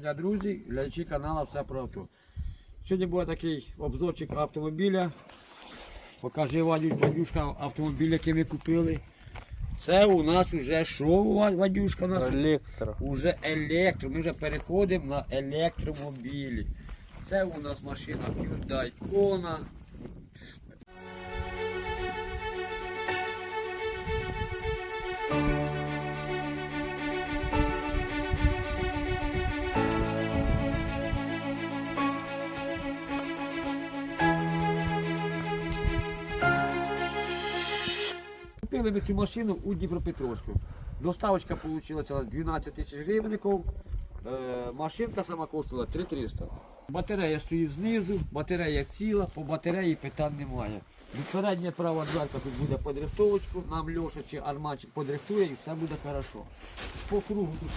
дня, друзі, глядачі каналу Все про авто. Сьогодні буде такий обзорчик автомобіля. Покажи Вадю- Вадюшка автомобіль, який ми купили. Це у нас вже що, Ва- Вадюшка? У нас Електро. Уже електро. Ми вже переходимо на електромобілі. Це у нас машина Hyundai Kona. Купили ми цю машину у Дніпропетровську. Доставочка вийшла 12 тисяч гривників. Е, машинка сама коштувала 3300. Батарея стоїть знизу, батарея ціла, по батареї питань немає. Передня права дверка тут буде подрихтовочку, нам Льоша чи Арманчик подрихтує і все буде хорошо. По кругу тут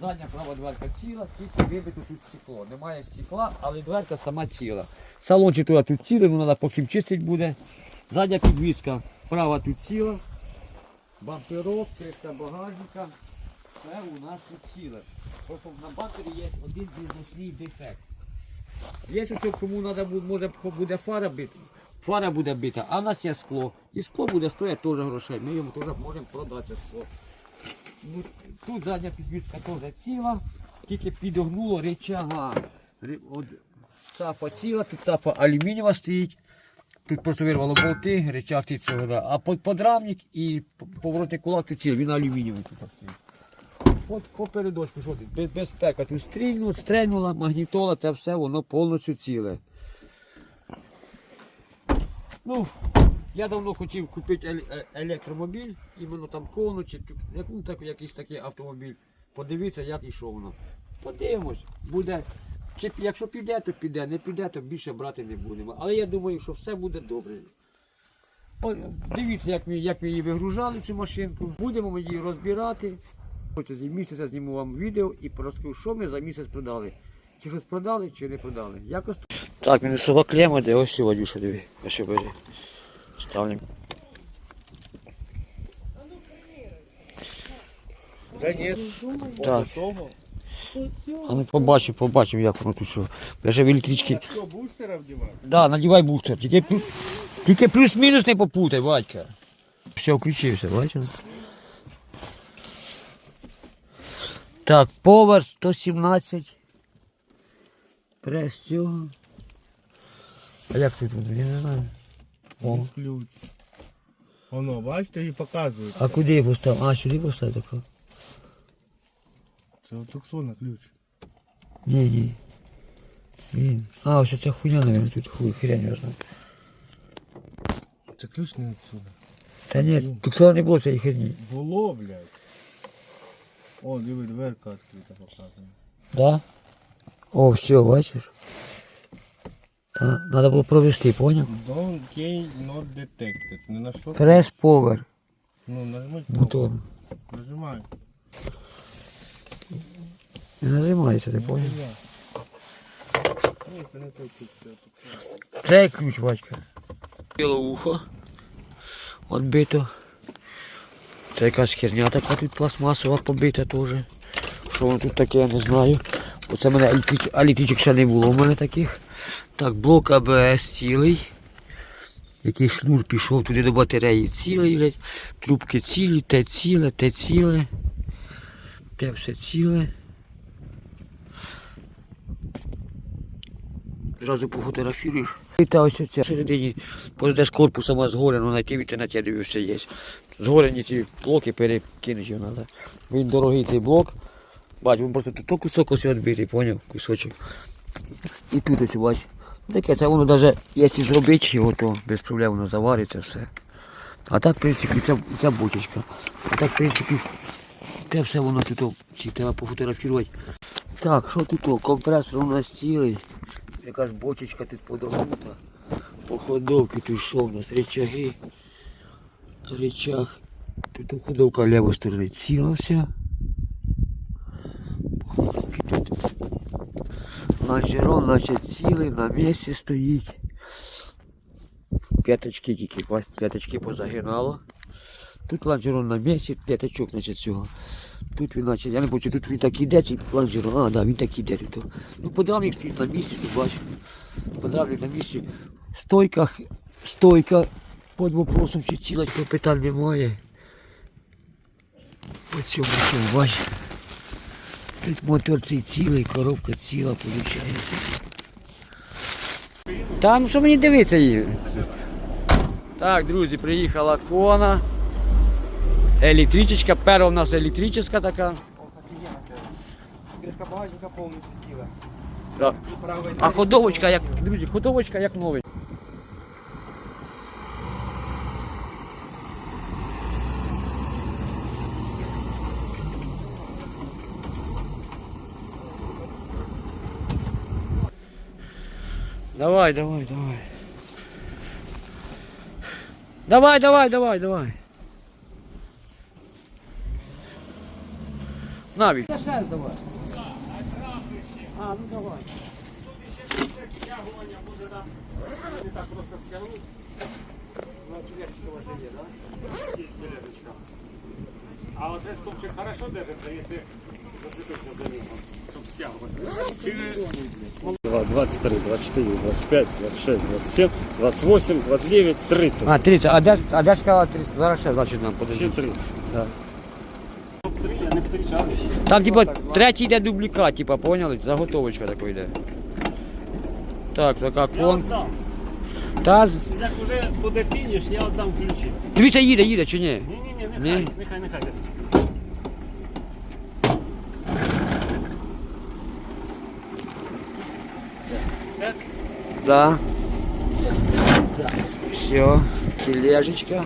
задня права дверка ціла, тільки вибито тут стекло. Немає стекла, але дверка сама ціла. Салончик тут цілий, ну треба поки чистить буде. Задня підвізка права тут ціла. Бамперок, кришка багажника. Все у нас тут ціле. Просто на бампері є один незначний дефект. Є що кому треба може буде фара бити. Фара буде бита, а в нас є скло. І скло буде стояти теж грошей. Ми йому теж можемо продати скло. Ну, тут задня підвізка теж ціла, тільки підогнуло речага. Цапа ціла, тут цапа алюмінієва стоїть. Тут просто вирвало болти, речах ці цього, да. а под- подрамник і поворотний кулак тут цілий, він алюмінієвий тут. От по передочку, що тут, без, безпека, тут стрільнуло, стрельнула, магнітола, те все, воно повністю ціле. Ну, я давно хотів купити ел- е- електромобіль, іменно там кону, чи ну, так, якийсь такий автомобіль. Подивитися, як і що воно. Подивимось, буде. Чи, якщо піде, то піде, не піде, то більше брати не будемо. Але я думаю, що все буде добре. О, Дивіться, як ми, як ми її вигружали, цю машинку. Будемо ми її розбирати. Хочу за місяць я зніму вам відео і розкажу, що ми за місяць продали. Чи щось продали, чи не продали. Якось. Так, мінусова клема, де ось Вадюша, диви. Ось бери. Ставлю. Да ні. Так. Того. А ну побачимо, побачимо, як воно тут що. Я ще в електричці. Що, бустера вдівати? Да, надівай бустер. Тільки, плю- тільки плюс-мінус не попутай, батька. Все, включився, бачиш? Так, повар 117. Прес цього. А як тут? Я не знаю. О. Ключ. Воно, бачите, і показує. А куди я поставив? А, сюди поставив тако. Це от ключ. Ні, ні. Він. А, ось ця хуйня, наверное, тут хуй, хрень знає. Це ключ не відсюди. Та ні, тут не було цієї херні. Було, блядь. О, диви, дверка відкрита показує. Да? О, все, бачиш? Та, Надо було провести, понял? Don't gain not detected. Не нашло? Прес повер. Ну, нажми. Бутон. Нажимай. Не нажимається, ти понял? Це ключ. батька. Біло ухо. Отбито. Це якась херня така тут пластмасова побита теж. Що воно тут таке, я не знаю. Оце в мене електричок ще не було у мене таких. Так, блок АБС цілий. Який шнур пішов туди до батареї цілий, блядь. Трубки цілі, те ціле, те ціле. Те все ціле. Зразу пофотографіруєш. І та ось оця. Всередині позаде з корпусом згорено, знайти в інтернеті, я дивився, є. Згорені ці блоки перекинути його треба. Він дорогий цей блок. Бач, він просто тут то кусок ось відбитий, поняв? Кусочок. І тут ось бач. Таке, це воно навіть, якщо зробити його, то без проблем воно завариться все. А так, в принципі, ця, ця бочечка. А так, в принципі, те все воно тут, ці треба пофотографувати. Так, що тут? Компресор у нас цілий. Якась бочечка тут подогнута. Походовки тут що у нас? Речаги. Речаг. Тут ходовка лівої сторони ціла вся. Походовки тут. Лонжерон, наче цілий, на місці стоїть. П'яточки тільки, п'яточки позагинало. Тут ланжерон на місці, п'ятачок, значить, цього. Тут він, значить, я не бачу, тут він так іде, цей ланжерон, а, да, він так іде тут. Ну, подрамник стоїть на місці, тут бачиш. Подрамник на місці. Стойка, стойка, під вопросом, чи то питань немає. По цьому цьому, бачиш. Тут мотор цей цілий, коробка ціла, виходить. Та ну що мені дивиться її? Так, друзі, приїхала кона. Електричечка, перша у нас електрична така. Кришка багажника повністю ціла. Да. А ходовочка як, друзі, ходовочка як новий. Давай, давай, давай. Давай, давай, давай, давай. Навіть. Я ще давай. А, ну давай. А вот этот стопчик хорошо держится, если зацепиться за него, чтобы стягивать. 2, 23, 24, 25, 26, 27, 28, 29, 30. А, 30. А де, а де ж сказала 30? Зараз ще, значить, нам Ще подожди. 3. Да. Топ-3 я не встречал еще. Там, типа, третій йде дублікат, типа, поняли? Заготовочка така йде. Так, така Я кон. отдам. Та, з- Як уже буде фініш, я отдам ключі. дивіться, їде, їде чи ні? Ні-ні-ні, Ні? нехай, нехай, нехай. Так, Да. Все, тележечка.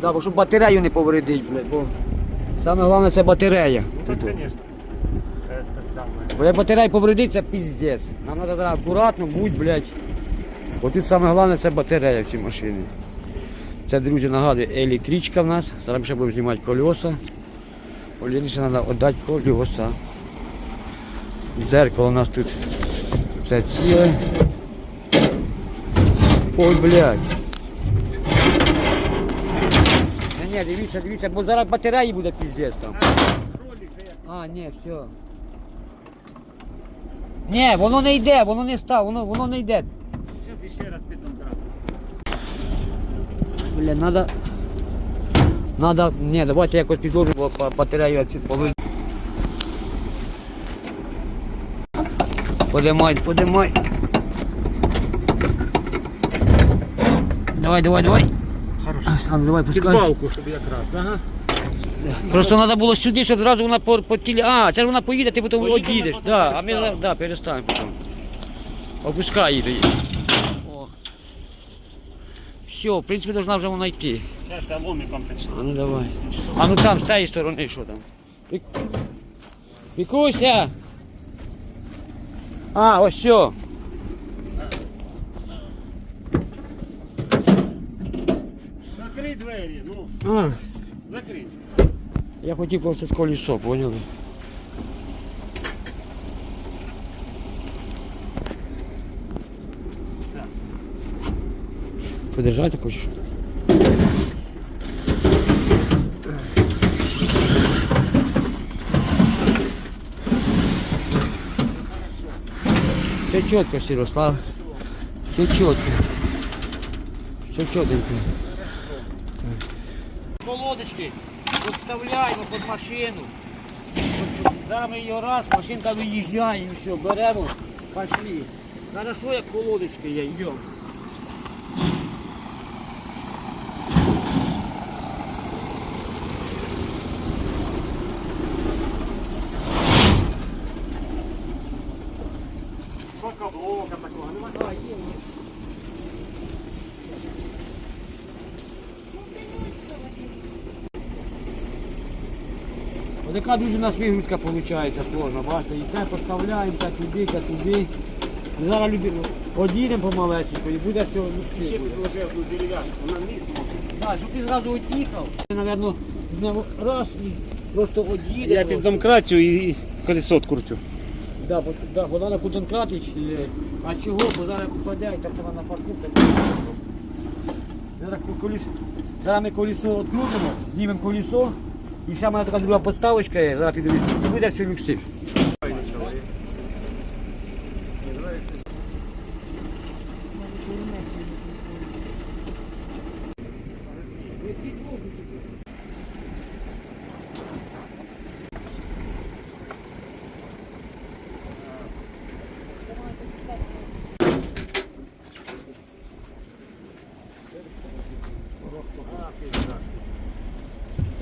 Да, бо щоб батарею не повредить, блядь, бо саме головне це батарея. ну так, самое. Бо як батарея повредить, це піздець. Нам треба зараз акуратно будь, блядь. Бо тут саме головне це батарея в цій машині. Це, друзі, нагадую, електричка в нас. Зараз ще будемо знімати колеса. Олініше треба віддати колеса. Дзеркало у нас тут це ціле. Ой, блядь. Ні, дивіться, дивіться, бо зараз батареї буде піздець там. Я А, ні, все. Ні, воно не йде, воно не став, воно, воно не йде. Сейчас ще раз піддомкрат. Бля, надо. Надо. Ні, давайте якось підложу, бо ба- батарею отсюд повинен. Подимай, подимай. Давай, давай, давай. А, ну давай, пускай. балку, щоб якраз, ага. Просто треба було сюди, щоб одразу вона по, по тілі. А, це ж вона поїде, ти потім Поїде, одійдеш. потім Да, а ми да, переставимо потім. Опускай її. О. Все, в принципі, должна вже вона йти. Зараз я ломиком почну. А ну давай. А ну там, з тієї сторони, що там? Пік... Пікуся! А, ось все. Закрий двері, ну, А, закрий. я хотів просто з колесо, поняли? Так. Подержати хочеш? Все чітко, Сірослав. Все чітко. Все чітко. Колодочки підставляємо під машину. Зараз ми її раз, машинка виїжджає і все, беремо, пішли. Хорошо, як колодочка є, йдемо. Така дуже у нас вигрузка виходить сложна, бачите, і те поставляємо, те туди, те туди. І зараз люди одійдемо помалесенько і буде все ну, Ще підложив одну дерев'яшку, вона. Так, щоб ти зразу от'їхав, ти, напевно, з нього раз і просто од'їде. Я під домкратю і колесо открутю. Да, бо, да, бо треба кудонкратич. А чого? Бо зараз попаде і так само на буде. Зараз колесо, зараз ми колесо відкрутимо, знімемо колесо. І ще в мене така друга подставочка є, зараз піду і буде все люксив.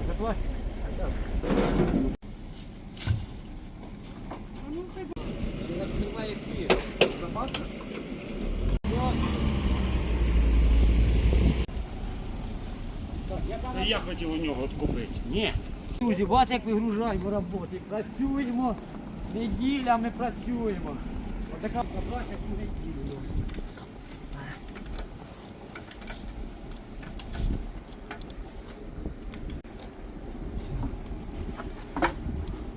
Це пластик? Це я хотів у нього відкупити. Ні. Друзі, бачите, як вигружаємо роботи. Працюємо, неділями працюємо. Отака праця в неділю.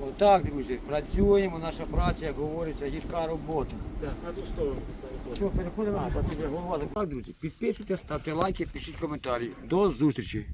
Отак, друзі, працюємо, наша праця, як говориться, гідка робота. Так, на ту сторону. Все, переходимо. Так, друзі, підписуйтесь, ставте лайки, пишіть коментарі. До зустрічі.